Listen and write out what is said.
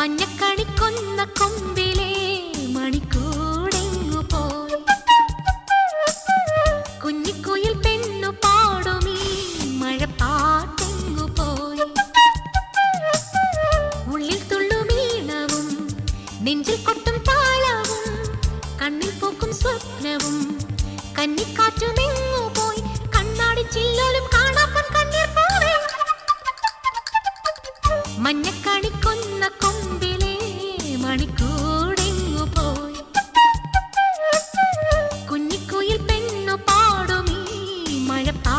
മഞ്ഞക്കണിക്കൊന്ന കൊമ്പിലെ മണിക്കൂടെങ്ങു പോയി. കുഞ്ഞിക്കുയിൽ പെണ്ണു പാടുമീ മഴപ്പാട്ടെങ്ങു പോയി. ഉള്ളിൽ തുള്ളുമീണവും നെഞ്ചിൽ കൊട്ടും താളവും കണ്ണിൽ പോക്കും സ്വപ്നവും കന്നിക്കാറ്റുമെങ്ങു മഞ്ഞക്കാണിക്കൊന്ന പോയി? കുഞ്ഞിക്കുയിൽ പെണ്ണു പാടുമീ മഴപ്പാ